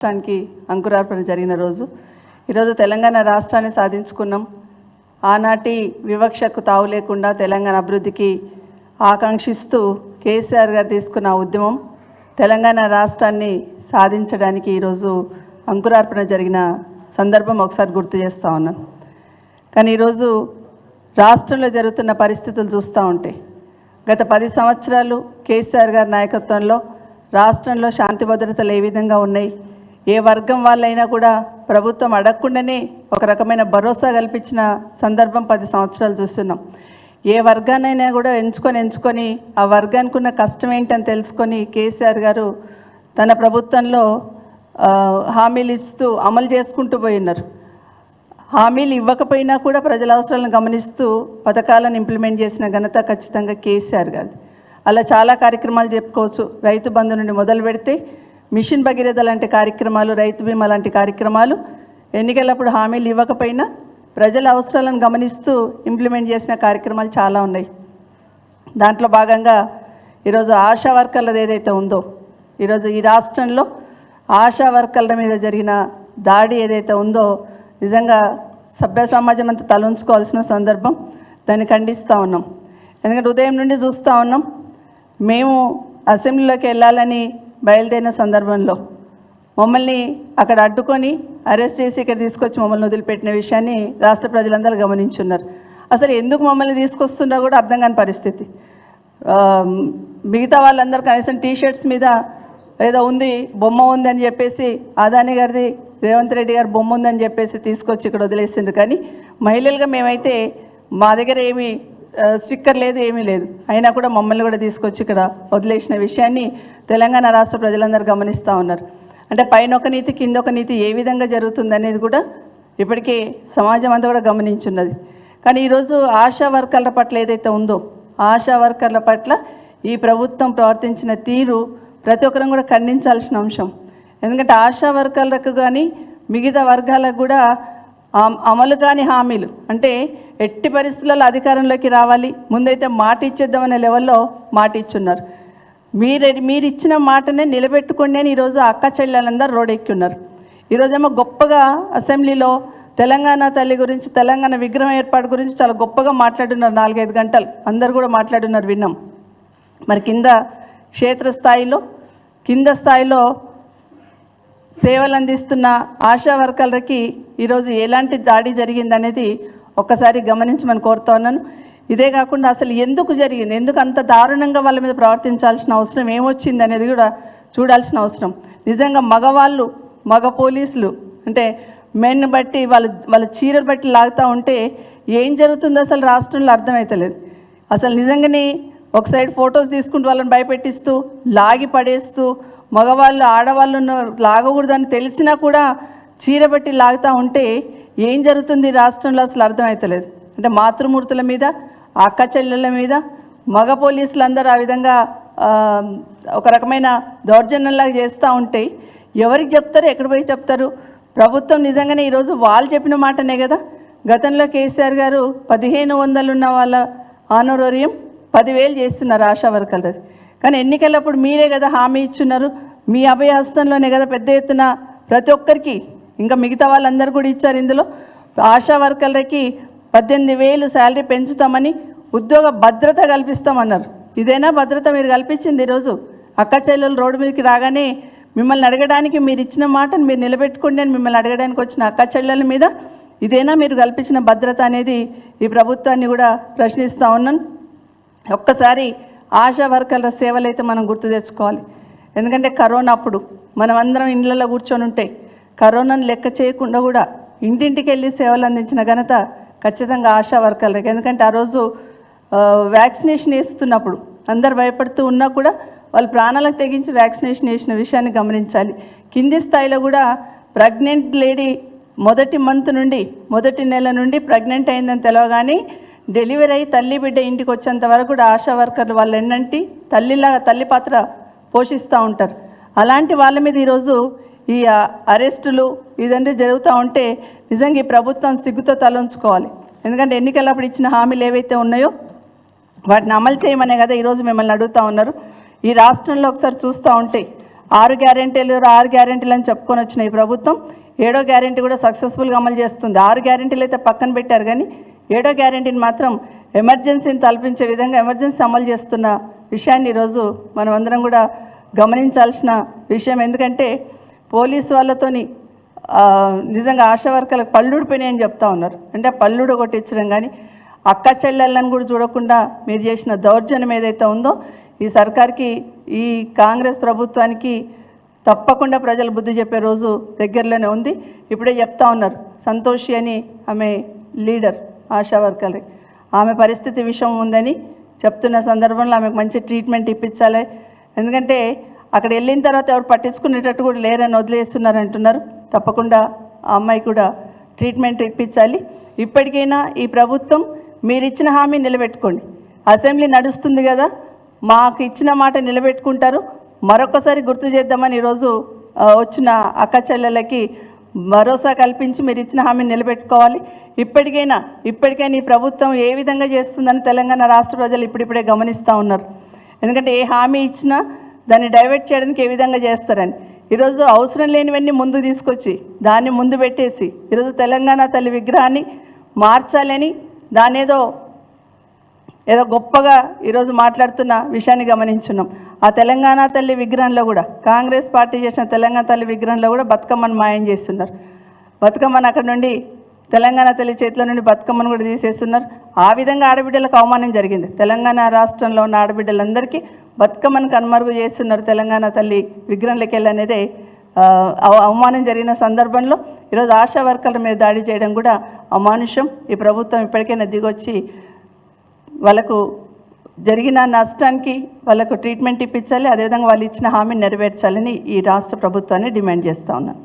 రాష్ట్రానికి అంకురార్పణ జరిగిన రోజు. ఈరోజు తెలంగాణ రాష్ట్రాన్ని సాధించుకున్నాం. ఆనాటి వివక్షకు తావు లేకుండా తెలంగాణ అభివృద్ధికి ఆకాంక్షిస్తూ కేసీఆర్ గారు తీసుకున్న ఉద్యమం తెలంగాణ రాష్ట్రాన్ని సాధించడానికి ఈరోజు అంకురార్పణ జరిగిన సందర్భం ఒకసారి గుర్తు చేస్తూ ఉన్నాను. కానీ ఈరోజు రాష్ట్రంలో జరుగుతున్న పరిస్థితులు చూస్తూ ఉంటే గత పది సంవత్సరాలు కేసీఆర్ గారి నాయకత్వంలో రాష్ట్రంలో శాంతి భద్రతలు ఏ విధంగా ఉన్నాయి? ఏ వర్గం వాళ్ళైనా కూడా ప్రభుత్వం అడగకుండానే ఒక రకమైన భరోసా కల్పించిన సందర్భం పది సంవత్సరాలు చూస్తున్నాం. ఏ వర్గానైనా కూడా ఎంచుకొని ఎంచుకొని ఆ వర్గానికి ఉన్న కష్టం ఏంటని తెలుసుకొని కేసీఆర్ గారు తన ప్రభుత్వంలో హామీలు ఇస్తూ అమలు చేసుకుంటూ పోయి ఉన్నారు హామీలు ఇవ్వకపోయినా కూడా ప్రజల అవసరాలను గమనిస్తూ పథకాలను ఇంప్లిమెంట్ చేసిన ఘనత ఖచ్చితంగా కేసీఆర్ గారు అలా చాలా కార్యక్రమాలు చెప్పుకోవచ్చు. రైతు బంధు నుండి మొదలు పెడితే మిషన్ భగీరథ లాంటి కార్యక్రమాలు రైతు బీమా లాంటి కార్యక్రమాలు ఎన్నికలప్పుడు హామీలు ఇవ్వకపోయినా ప్రజల అవసరాలను గమనిస్తూ ఇంప్లిమెంట్ చేసిన కార్యక్రమాలు చాలా ఉన్నాయి. దాంట్లో భాగంగా ఈరోజు ఆశా వర్కర్లది ఏదైతే ఉందో ఈరోజు ఈ రాష్ట్రంలో ఆశా వర్కర్ల మీద జరిగిన దాడి ఏదైతే ఉందో నిజంగా సభ్య సమాజం అంతా తలంచుకోవాల్సిన సందర్భం దాన్ని ఖండిస్తూ ఉన్నాం. ఎందుకంటే ఉదయం నుండి చూస్తూ ఉన్నాం మేము అసెంబ్లీలోకి వెళ్ళాలని బయలుదేరిన సందర్భంలో మమ్మల్ని అక్కడ అడ్డుకొని అరెస్ట్ చేసి ఇక్కడ తీసుకొచ్చి మమ్మల్ని వదిలిపెట్టిన విషయాన్ని రాష్ట్ర ప్రజలందరూ గమనించున్నారు. అసలు ఎందుకు మమ్మల్ని తీసుకొస్తున్నా కూడా అర్థం కాని పరిస్థితి. మిగతా వాళ్ళందరూ కనీసం టీ షర్ట్స్ మీద ఏదో ఉంది బొమ్మ ఉంది అని చెప్పేసి అదాని గారిది రేవంత్ రెడ్డి గారి బొమ్మ ఉందని చెప్పేసి తీసుకొచ్చి ఇక్కడ వదిలేసిండ్రు. కానీ మహిళలుగా మేమైతే మా దగ్గర ఏమి స్టిక్కర్ లేదు ఏమీ లేదు. అయినా కూడా మమ్మల్ని కూడా తీసుకొచ్చి ఇక్కడ వదిలేసిన విషయాన్ని తెలంగాణ రాష్ట్ర ప్రజలందరూ గమనిస్తూ ఉన్నారు. అంటే పైన ఒక నీతి కింద ఒక నీతి ఏ విధంగా జరుగుతుంది అనేది కూడా ఇప్పటికే సమాజం అంతా కూడా గమనించున్నది. కానీ ఈరోజు ఆశా వర్కర్ల పట్ల ఏదైతే ఉందో ఆశా వర్కర్ల పట్ల ఈ ప్రభుత్వం ప్రవర్తించిన తీరు ప్రతి ఒక్కరం కూడా ఖండించాల్సిన అంశం. ఎందుకంటే ఆశా వర్కర్లకు కానీ మిగతా వర్గాలకు కూడా అమలు కాని హామీలు. అంటే ఎట్టి పరిస్థితులలో అధికారంలోకి రావాలి. ముందైతే మాట ఇచ్చేద్దామనే లెవెల్లో మాట ఇచ్చున్నారు. మీరు మీరు ఇచ్చిన మాటనే నిలబెట్టుకునే అని ఈరోజు అక్క చెల్లెలందరూ రోడ్ ఈరోజేమో గొప్పగా అసెంబ్లీలో తెలంగాణ తల్లి గురించి తెలంగాణ విగ్రహం ఏర్పాటు గురించి చాలా గొప్పగా మాట్లాడున్నారు నాలుగైదు గంటలు. అందరు కూడా మాట్లాడున్నారు విన్నాం. మరి కింద క్షేత్రస్థాయిలో కింద స్థాయిలో సేవలు అందిస్తున్న ఆశా వర్కర్లకి ఈరోజు ఎలాంటి దాడి జరిగిందనేది ఒక్కసారి గమనించమని కోరుతా ఉన్నాను. ఇదే కాకుండా అసలు ఎందుకు జరిగింది? ఎందుకు అంత దారుణంగా వాళ్ళ మీద ప్రవర్తించాల్సిన అవసరం? ఏమొచ్చింది అనేది కూడా చూడాల్సిన అవసరం. నిజంగా మగవాళ్ళు మగ పోలీసులు అంటే మెన్ బట్టి వాళ్ళ వాళ్ళ చీరలు బట్టి లాగుతూ ఉంటే ఏం జరుగుతుందో అసలు రాష్ట్రంలో అర్థమవుతలేదు అసలు నిజంగానే ఒక సైడ్ ఫొటోస్ తీసుకుంటూ వాళ్ళని భయపెట్టిస్తూ లాగి పడేస్తూ మగవాళ్ళు ఆడవాళ్ళు లాగకూడదని తెలిసినా కూడా చీర బట్టి లాగుతూ ఉంటే ఏం జరుగుతుంది రాష్ట్రంలో? అసలు అర్థమవుతలేదు అంటే మాతృమూర్తుల మీద అక్క చెల్లెళ్ళ మీద మగ పోలీసులు అందరూ ఆ విధంగా ఒక రకమైన దౌర్జన్యంలాగా చేస్తూ ఉంటాయి ఎవరికి చెప్తారు? ఎక్కడ పోయి చెప్తారు? ప్రభుత్వం నిజంగానే ఈరోజు వాళ్ళు చెప్పిన మాటనే కదా? గతంలో కేసీఆర్ గారు పదిహేను వందలు ఉన్న వాళ్ళ ఆనోరోరియం పదివేలు చేస్తున్నారు ఆశా వర్కర్లది. కానీ ఎన్నికలప్పుడు మీరే కదా హామీ ఇచ్చున్నారు. మీ అభయహస్తంలోనే కదా పెద్ద ఎత్తున ప్రతి ఒక్కరికి ఇంకా మిగతా వాళ్ళందరూ కూడా ఇచ్చారు ఇందులో. ఆశా వర్కర్లకి పద్దెనిమిది వేలు శాలరీ పెంచుతామని ఉద్యోగ భద్రత కల్పిస్తామన్నారు. ఇదేనా భద్రత మీరు కల్పించింది ఈరోజు? అక్క చెల్లెలు రోడ్డు మీదకి రాగానే మిమ్మల్ని అడగడానికి మీరు ఇచ్చిన మాటను మీరు నిలబెట్టుకోండి అని మిమ్మల్ని అడగడానికి వచ్చిన అక్క చెల్లెల మీద ఇదేనా మీరు కల్పించిన భద్రత అనేది ఈ ప్రభుత్వాన్ని కూడా ప్రశ్నిస్తూ ఉన్నాను ఒక్కసారి ఆశా వర్కర్ల సేవలు అయితే మనం గుర్తు తెచ్చుకోవాలి. ఎందుకంటే కరోనా అప్పుడు మనం అందరం ఇళ్ళల్లో కూర్చొని ఉంటే కరోనాను లెక్క చేయకుండా కూడా ఇంటింటికి వెళ్ళి సేవలు అందించిన ఘనత ఖచ్చితంగా ఆశా వర్కర్లకి. ఎందుకంటే ఆ రోజు వ్యాక్సినేషన్ వేస్తున్నప్పుడు అందరు భయపడుతూ ఉన్నా కూడా వాళ్ళు ప్రాణాలకు తెగించి వ్యాక్సినేషన్ వేసిన విషయాన్ని గమనించాలి. కింది స్థాయిలో కూడా ప్రెగ్నెంట్ లేడీ మొదటి మంత్ నుండి మొదటి నెల నుండి ప్రెగ్నెంట్ అయిందని తెలవగానే డెలివరీ అయ్యి తల్లి బిడ్డ ఇంటికి వచ్చేంత వరకు కూడా ఆశా వర్కర్లు వాళ్ళు ఎన్నంటి తల్లిలాగా తల్లి పాత్ర పోషిస్తూ ఉంటారు. అలాంటి వాళ్ళ మీద ఈరోజు ఈ అరెస్టులు ఇదంతా జరుగుతూ ఉంటే నిజంగా ఈ ప్రభుత్వం సిగ్గుతో తలంచుకోవాలి. ఎందుకంటే ఎన్నికలప్పుడు ఇచ్చిన హామీలు ఏవైతే ఉన్నాయో వాటిని అమలు చేయమనే కదా ఈరోజు మిమ్మల్ని అడుగుతా ఉన్నారు. ఈ రాష్ట్రంలో ఒకసారి చూస్తూ ఉంటే ఆరు గ్యారెంటీలు ఆరు గ్యారెంటీలు అని చెప్పుకొని వచ్చిన ఈ ప్రభుత్వం ఏడో గ్యారెంటీ కూడా సక్సెస్ఫుల్గా అమలు చేస్తుంది. ఆరు గ్యారెంటీలు అయితే పక్కన పెట్టారు కానీ ఏడో గ్యారెంటీని మాత్రం ఎమర్జెన్సీని తలపించే విధంగా ఎమర్జెన్సీ అమలు చేస్తున్న విషయాన్ని ఈరోజు మనం అందరం కూడా గమనించాల్సిన విషయం. ఎందుకంటే పోలీస్ వాళ్ళతోని నిజంగా నిజంగా ఆశా వర్కర్లకు పళ్ళుడిపోయినాయని చెప్తా ఉన్నారు. అంటే పళ్ళుడు కొట్టించడం కానీ అక్క చెల్లెళ్ళని కూడా చూడకుండా మీరు చేసిన దౌర్జన్యం ఏదైతే ఉందో ఈ సర్కార్కి ఈ కాంగ్రెస్ ప్రభుత్వానికి తప్పకుండా ప్రజలు బుద్ధి చెప్పే రోజు దగ్గరలోనే ఉంది. ఇప్పుడే చెప్తా ఉన్నారు సంతోషి అని ఆమె లీడర్ ఆశా వర్కర్ ఆమె పరిస్థితి విషయం ఉందని చెప్తున్న సందర్భంలో ఆమెకు మంచి ట్రీట్మెంట్ ఇప్పించాలి. ఎందుకంటే అక్కడ వెళ్ళిన తర్వాత ఎవరు పట్టించుకునేటట్టు కూడా లేరని వదిలేస్తున్నారు అంటున్నారు. తప్పకుండా ఆ అమ్మాయి కూడా ట్రీట్మెంట్ ఇప్పించాలి. ఇప్పటికైనా ఈ ప్రభుత్వం మీరు ఇచ్చిన హామీ నిలబెట్టుకోండి. అసెంబ్లీ నడుస్తుంది కదా మాకు ఇచ్చిన మాట నిలబెట్టుకుంటారు. మరొకసారి గుర్తు చేద్దామని ఈరోజు వచ్చిన అక్క చెల్లెలకి భరోసా కల్పించి మీరు ఇచ్చిన హామీని నిలబెట్టుకోవాలి. ఇప్పటికైనా ఇప్పటికైనా ఈ ప్రభుత్వం ఏ విధంగా చేస్తుందని తెలంగాణ రాష్ట్ర ప్రజలు ఇప్పుడిప్పుడే గమనిస్తూ ఉన్నారు. ఎందుకంటే ఏ హామీ ఇచ్చినా దాన్ని డైవర్ట్ చేయడానికి ఏ విధంగా చేస్తారని. ఈరోజు అవసరం లేనివన్నీ ముందు తీసుకొచ్చి దాన్ని ముందు పెట్టేసి ఈరోజు తెలంగాణ తల్లి విగ్రహాన్ని మార్చాలని దాని ఏదో ఏదో గొప్పగా ఈరోజు మాట్లాడుతున్న విషయాన్ని గమనించున్నాం. ఆ తెలంగాణ తల్లి విగ్రహంలో కూడా కాంగ్రెస్ పార్టీ చేసిన తెలంగాణ తల్లి విగ్రహంలో కూడా బతుకమ్మను మాయం చేస్తున్నారు. బతుకమ్మను అక్కడ నుండి తెలంగాణ తల్లి చేతిలో నుండి బతుకమ్మను కూడా తీసేస్తున్నారు. ఆ విధంగా ఆడబిడ్డలకు అవమానం జరిగింది. తెలంగాణ రాష్ట్రంలో ఉన్న ఆడబిడ్డలందరికీ బతుకమ్మను కనుమరుగు చేస్తున్నారు తెలంగాణ తల్లి విగ్రహంలోకి వెళ్ళి అనేది అవ- అవమానం జరిగిన సందర్భంలో ఈరోజు ఆశా వర్కర్ల మీద దాడి చేయడం కూడా అమానుషం. ఈ ప్రభుత్వం ఇప్పటికైనా దిగొచ్చి వాళ్ళకు జరిగిన నష్టానికి వాళ్ళకు ట్రీట్మెంట్ ఇప్పించాలి అదేవిధంగా వాళ్ళు ఇచ్చిన హామీని నెరవేర్చాలని ఈ రాష్ట్ర ప్రభుత్వాన్ని డిమాండ్ చేస్తూ ఉన్నాను